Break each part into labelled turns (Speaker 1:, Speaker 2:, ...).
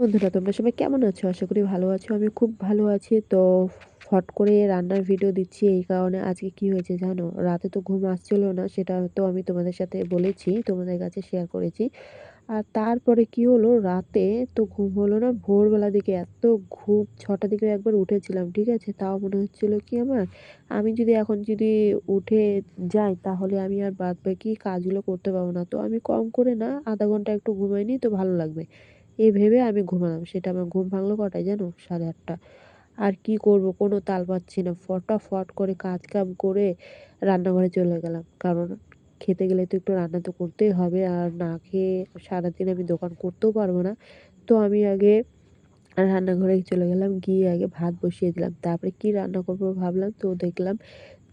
Speaker 1: বন্ধুরা, তোমরা সবাই কেমন আছো? আশা করি ভালো আছো। আমি খুব ভালো আছি। তো ফট করে রান্নার ভিডিও দিচ্ছি এই কারণে আজকে কি হয়েছে জানো? রাতে তো ঘুম আসছিল না, সেটা তো আমি তোমাদের সাথে বলেছি, তোমাদের কাছে শেয়ার করেছি। আর তারপরে কি হলো? রাতে তো ঘুম হলো না, ভোরবেলা দিকে এত ঘুম, ছটা দিকে একবার উঠেছিলাম, ঠিক আছে? তাও মনে হচ্ছিল কি আমার? আমি যদি এখন যদি উঠে যাই, তাহলে আমি আর বাদ বাকি কাজগুলো করতে পারব না। তো আমি কম করে না, আধা ঘণ্টা একটু ঘুমাই নিই তো ভালো লাগবে। এই ভেবে আমি ঘুমালাম। সেটা আমার ঘুম ভাঙলো কটায় জানো? সাড়ে আটটা। আর কি করব? কোনো তাল পাচ্ছি না। ফটাফট করে কাজ কাম করে রান্নাঘরে চলে গেলাম। কারণ খেতে গেলে তো একটু রান্না তো করতেই হবে। আর না খেয়ে সারাদিন আমি দোকান করতেও পারব না। তো আমি আগে রান্নাঘরে চলে গেলাম। গিয়ে আগে ভাত বসিয়ে দিলাম। তারপরে কি রান্না করব ভাবলাম তো দেখলাম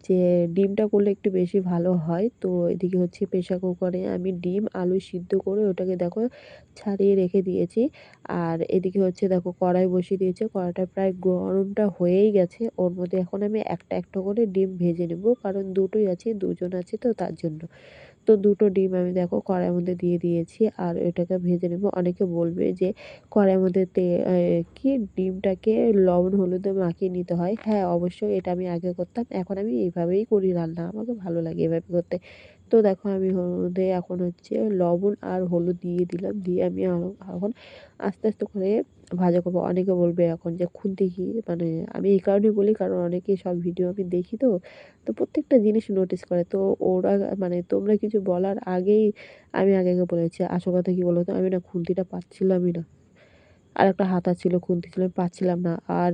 Speaker 1: যে ডিমটা করলে একটু বেশি ভালো হয়। তো এদিকে হচ্ছে প্রেশার কুকারে আমি ডিম, আলু সিদ্ধ করে ওটাকে দেখো ছাড়িয়ে রেখে দিয়েছি। আর এদিকে হচ্ছে দেখো কড়াই বসিয়ে দিয়েছে। কড়াইটা প্রায় গরমটা হয়েই গেছে। ওর মধ্যে এখন আমি একটা একটা করে ডিম ভেজে নেব। কারণ দুটোই আছে, দুজন আছে তো তার জন্য। তো দুটো ডিম আমি দেখো কড়াইয়ের মধ্যে দিয়ে দিয়েছি আর এটাকে ভেজে নেব। অনেকে বলবে যে কড়াইয়ের মধ্যে তে কি ডিমটাকে লবণ, হলুদে মাখিয়ে নিতে হয়। হ্যাঁ অবশ্যই এটা আমি আগে করতাম। এখন আমি এইভাবেই করি রান্না। আমাকে ভালো লাগে এভাবে করতে। তো দেখো আমি হলুদে এখন হচ্ছে লবণ আর হলুদ দিয়ে দিলাম। দিয়ে আমি এখন আস্তে আস্তে করে ভাজা করব। অনেকে বলবে এখন যে খুন্তি কি মানে আমি এই কারণেই বলি, কারণ অনেকে সব ভিডিও আমি দেখি তো তো প্রত্যেকটা জিনিস নোটিস করে। তো ওরা মানে তোমরা কিছু বলার আগেই আমি আগে আগে বলেছি, আসল কথা কী বলো তো আমি না খুন্তিটা পাচ্ছিলামই না। আর একটা হাতা ছিল, খুন্তি ছিল পাচ্ছিলাম না। আর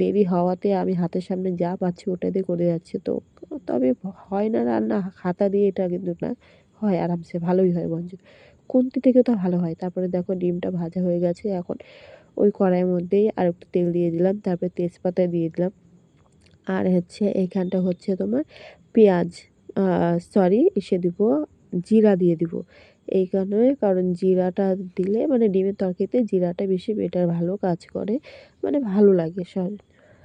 Speaker 1: দেরি হওয়াতে আমি হাতের সামনে যা পাচ্ছি ওটা দিয়ে করে যাচ্ছি। তো তবে হয় না রান্না হাতা দিয়ে এটা কিন্তু না, হয় আরামসে, ভালোই হয় বঞ্চ খুন্তি থেকে তো ভালো হয়। তারপরে দেখো ডিমটা ভাজা হয়ে গেছে, এখন ওই কড়াইয়ের মধ্যেই আর একটু তেল দিয়ে দিলাম, তারপরে তেজপাতা দিয়ে দিলাম। আর হচ্ছে এইখানটা হচ্ছে তোমার পেঁয়াজ সরি এসে দিব, জিরা দিয়ে দিব। এই কারণে, কারণ জিরাটা দিলে মানে ডিমের তরকারিতে জিরাটা বেশি বেটার, ভালো কাজ করে মানে ভালো লাগে সব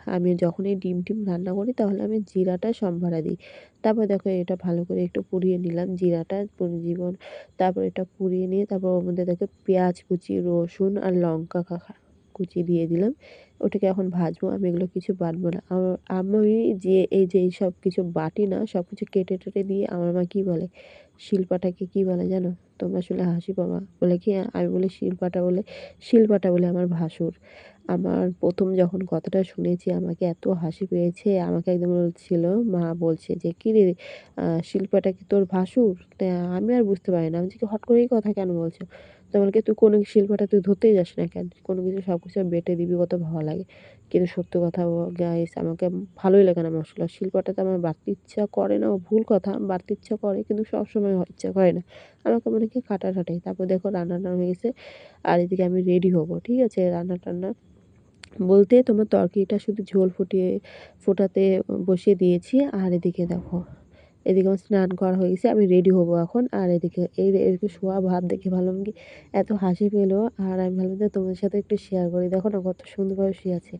Speaker 1: আমি যখনই ডিম টিম রান্না করি তাহলে আমি জিরাটা সম্ভারা দিই। তারপর দেখো এটা ভালো করে একটু পুড়িয়ে নিলাম জিরাটা জীবন তারপর এটা পুড়িয়ে নিয়ে তারপর ওর মধ্যে দেখো পেঁয়াজ কুচি, রসুন আর লঙ্কা কুচি দিয়ে দিলাম। ওটাকে এখন ভাজবো, আমি এগুলো কিছু বাটবো না। আমি যে এই যে সব কিছু বাটি না, সব কিছু কেটে টেটে দিয়ে আমার মা কী বলে? শিল্পাটাকে কী বলে জানো? তোমরা শুনলে হাসি পাবা। বলে কি, আমি বলি শিল্পাটা বলে শিল্পাটা বলে আমার ভাসুর। আমার প্রথম যখন কথাটা শুনেছি, আমাকে এত হাসি পেয়েছে, আমাকে একদম বলছিল, মা বলছে যে, কী রে শিল্পাটা কি তোর ভাসুর? আমি আর বুঝতে পারি না। আমি যে হট করে এই কথা কেন বলছো? তো বলকে তুই কোনো শিল্পটা তুই ধরতেই যাস না কেন? কোনো কিছু সব কিছু বেটে দিবি, কত ভালো লাগে। কিন্তু সত্য কথা গাইস আমাকে ভালোই লাগে না মশলা। শিল্পটাতে আমার বাড়তে ইচ্ছা করে না, ও ভুল কথা, বাড়তে ইচ্ছা করে, কিন্তু সবসময় ইচ্ছা করে না। আমাকে মনে কি কাটা কাটাই তারপর দেখো রান্না টান্না হয়ে গেছে, আর এদিকে আমি রেডি হব, ঠিক আছে? রান্না টান্না বলতে তোমার তরকারিটা শুধু ঝোল ফুটিয়ে, ফোটাতে বসিয়ে দিয়েছি, আর এদিকে দেখো এদিকে আমার স্নান করা হয়ে গেছে, আমি রেডি হব এখন। আর এদিকে এই এদিকে শোয়া ভাব দেখে ভাবলাম কি এত হাসি পেল। আর আমি ভাবলাম যে তোমাদের সাথে একটু শেয়ার করি। দেখো না কত সুন্দরভাবে শুয়ে আছে।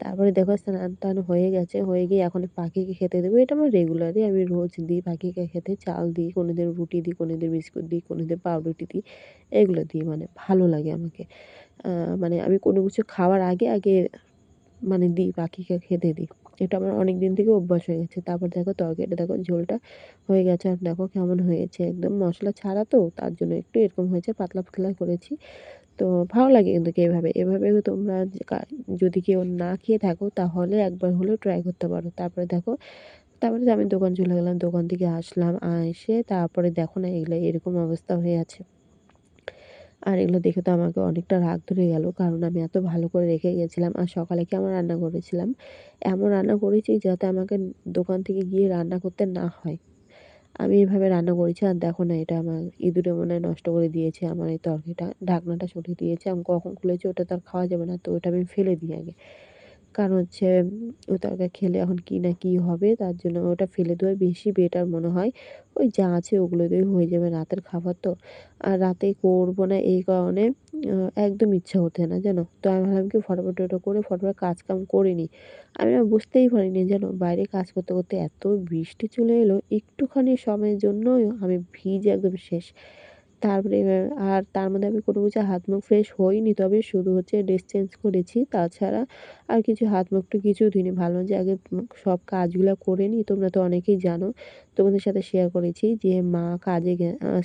Speaker 1: তারপরে দেখো স্নান টান হয়ে গেছে। হয়ে গিয়ে এখন পাখিকে খেতে দেবো। এটা আমার রেগুলারই আমি রোজ দিই পাখিকে খেতে। চাল দিই কোনো দিন রুটি দিই কোনো দিন বিস্কুট দিই কোনো দিন পাউরুটি দিই। এগুলো দিই মানে ভালো লাগে আমাকে। মানে আমি কোনো কিছু খাওয়ার আগে আগে মানে দিই পাখিকে খেতে দিই। এটা আমার অনেক দিন থেকে অভ্যাস হয়ে গেছে। তারপর দেখো তরকারিটা, দেখো ঝোলটা হয়ে গেছে আর দেখো কেমন হয়েছে। একদম মশলা ছাড়া তো তার জন্য একটু এরকম হয়েছে, পাতলা পাতলা করেছি। তো ভালো লাগে কিন্তু এভাবে এভাবে তোমরা যদি কেউ না খেয়ে থাকো তাহলে একবার হলেও ট্রাই করতে পারো। তারপরে দেখো, তারপরে আমি দোকান চলে গেলাম, দোকান থেকে আসলাম এসে তারপরে দেখো না এগুলো এরকম অবস্থা হয়ে আছে। আর এগুলো দেখে তো আমাকে অনেকটা রাগ ধরে গেল। কারণ আমি এত ভালো করে রেখে গেছিলাম আর সকালে কি আমার রান্না করেছিলাম? এমন রান্না করেছি যাতে আমাকে দোকান থেকে গিয়ে রান্না করতে না হয়। আমি এভাবে রান্না করেছি আর দেখো না, এটা আমার ইঁদুরে মনে হয় নষ্ট করে দিয়েছে, আমার এই তরকারিটা, ঢাকনাটা সরিয়ে দিয়েছে, আমি কখন খুলেছি ওটা তো আর খাওয়া যাবে না, তো ওটা আমি ফেলে দিই আগে। কারণ হচ্ছে ওই তরকারি খেলে এখন কী না কী হবে, তার জন্য ওটা ফেলে দেওয়াই বেশি বেটার মনে হয়। ওই যা আছে ওগুলো দিয়েই হয়ে যাবে রাতের খাবার তো। আর রাতে করব না এই কারণে একদম ইচ্ছা হতে না, জানো? তো আমি ভাবলাম কি ফটোফট ওটা করে ফটোফট কাজ কাম করে নিই। আমি না বুঝতেই পারিনি, জানো? বাইরে কাজ করতে করতে এত বৃষ্টি চলে এলো, একটুখানি সময়ের জন্য আমি ভিজে একদম শেষ। তারপরে আর তার মধ্যে আমি কোনো কিছু হাত মুখ ফ্রেশ হইনি, তবে শুধু হচ্ছে ড্রেস চেঞ্জ করেছি। তাছাড়া আর কিছু হাত মুখটা কিছু ধুইনি, ভালো যে আগে সব কাজগুলো করে নিই তোমরা তো অনেকেই জানো। তোমাদের সাথে শেয়ার করেছি যে মা কাজে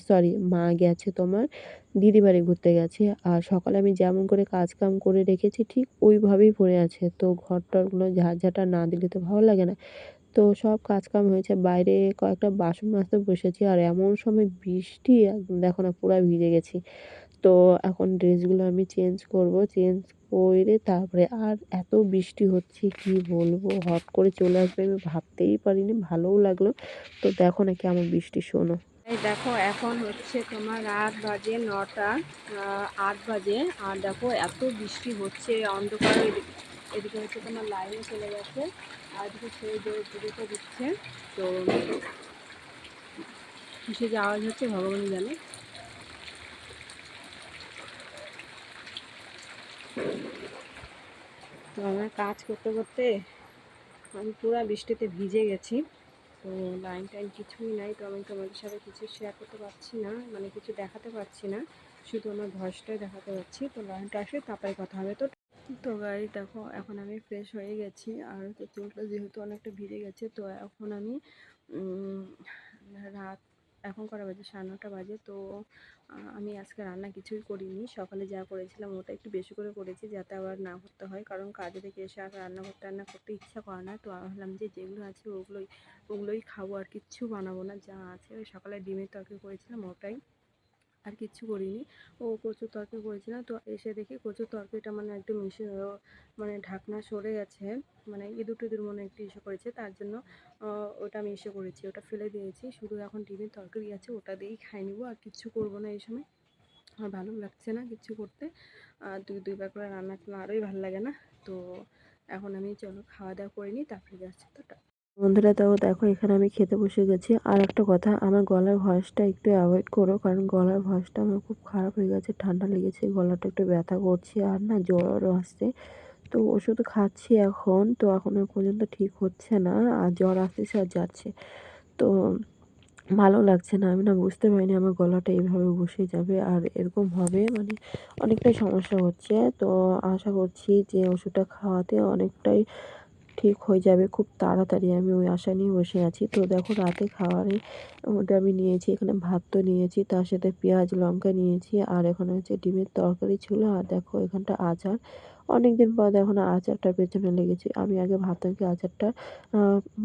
Speaker 1: সরি মা গেছে তোমার, দিদি বাড়ি ঘুরতে গেছে। আর সকালে আমি যেমন করে কাজ কাম করে রেখেছি, ঠিক ওইভাবেই পড়ে আছে। তো ঘর টরগুলো ঝাঁঝাটা না দিলে তো ভালো লাগে না। তো সব কাজকাম হয়েছে। বাইরে কয়েকটা বাসন মাজতে বসেছি আর এমন সময় বৃষ্টি দেখো না, পুরো ভিজে গেছি। তো এখন ড্রেসগুলো আমি চেঞ্জ করব, চেঞ্জ করে তারপরে আর এত বৃষ্টি হচ্ছে কি বলব? হট করে চলে আসবে আমি ভাবতেই পারিনি, ভালোও লাগল। তো দেখো না কেমন বৃষ্টি, শোনো।
Speaker 2: দেখো, এখন হচ্ছে তোমার রাত বাজে, নটা আট বাজে। আর দেখো, এত বৃষ্টি হচ্ছে, অন্ধকার এদিকে হচ্ছে তোমার লাইনে চলে গেছে, আর এদিকে সেই জোরে দিচ্ছে, তো কিসে যে আওয়াজ হচ্ছে ভগবান জানে। তো আমার কাজ করতে করতে আমি পুরো বৃষ্টিতে ভিজে গেছি, তো লাইন টাইন কিছুই নাই, তো আমি তোমাদের সাথে কিছু শেয়ার করতে পারছি না মানে কিছু দেখাতে পারছি না, শুধু আমার ভয়েসটাই দেখাতে পারছি, তো লাইনটা আসে, তারপরে কথা হবে। তো তো গাড়ি দেখো, এখন আমি ফ্রেশ হয়ে গেছি। আর তো চুলটা যেহেতু অনেকটা ভিজে গেছে, তো এখন আমি রাত, এখন করা বাজে? সাড়ে নটা বাজে। তো আমি আজকে রান্না কিছুই করিনি। সকালে যা করেছিলাম ওটা একটু বেশি করে করেছি যাতে আবার না করতে হয়। কারণ কাজে থেকে এসে আর রান্না করতে রান্না করতে ইচ্ছা করে না। তো ভাবলাম যে যেগুলো আছে ওগুলোই ওগুলোই খাব আর কিচ্ছু বানাবো না। যা আছে, ওই সকালে ডিমের তরকারি করেছিলাম ওটাই। আর কিচ্ছু করিনি। ও কচুর তরকারি করেছিলাম তো এসে দেখি কচুর তরকারিটা মানে একদম মিশে মানে ঢাকনা সরে গেছে মানে ইঁদুর টিঁদুর মনে একটু ইসে করেছে, তার জন্য ওটা আমি এসে করেছি, ওটা ফেলে দিয়েছি, শুধু এখন ডিমের তরকারি আছে, ওটা দিয়েই খাই নিবো, আর কিচ্ছু করব না এই সময়। আমার ভালো লাগছে না কিচ্ছু করতে, আর দুই, দুইবার করে রান্না আরোই ভালো লাগে না, তো এখন আমি চলো খাওয়া দাওয়া করে নিই, তারপরে যাচ্ছি তো
Speaker 1: বন্ধুরা তাও দেখো, এখানে আমি খেতে বসে গেছি। আর একটা কথা, আমার গলার ভয়েসটা একটু অ্যাভয়েড করো, কারণ গলার ভয়েসটা আমার খুব খারাপ হয়ে গেছে, ঠান্ডা লেগেছে, গলাটা একটু ব্যথা করছে আর না জ্বরও আসছে। তো ওষুধ খাচ্ছি এখন, তো এখনও পর্যন্ত ঠিক হচ্ছে না, আর জ্বর আসতেছে আর যাচ্ছে। তো ভালো লাগছে না, আমি না বুঝতে পারিনি আমার গলাটা এইভাবে বসে যাবে আর এরকম হবে মানে অনেকটাই সমস্যা হচ্ছে। তো আশা করছি যে ওষুধটা খাওয়াতে অনেকটাই ঠিক হয়ে যাবে, খুব তাড়াতাড়ি আমি ওই আশা নিয়ে বসে আছি। তো দেখো রাতে খাওয়ারে মধ্যে আমি নিয়েছি, এখানে ভাত তো নিয়েছি, তার সাথে পেঁয়াজ, লঙ্কা নিয়েছি, আর এখানে হচ্ছে ডিমের তরকারি ছিল, আর দেখো এখানটা আচার। অনেক দিন পর দেখো না আচারটার পেছনে লেগেছি। আমি আগে ভাবতাম কি আচারটা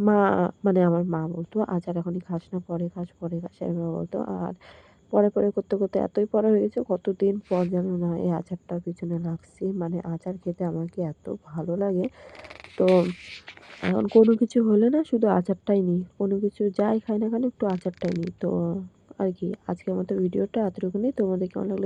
Speaker 1: মা মানে আমার মা বলতো, আচার এখনই খাস না, পরে খাস পরে খাস, এভাবে বলতো। আর পরে পরে করতে করতে এতই পড়া হয়ে গেছে, কতদিন পর যেন না এই আচারটা পিছনে লাগছি। মানে আচার খেতে আমাকে এত ভালো লাগে? তো এখন কোনো কিছু হলে না শুধু আচারটাই নিই। কোনো কিছু যাই খাই না কেন একটু আচারটাই নিই। তো আর কি, আজকের মতো ভিডিওটা এতটুকুনি। তোমাদের কেমন লাগল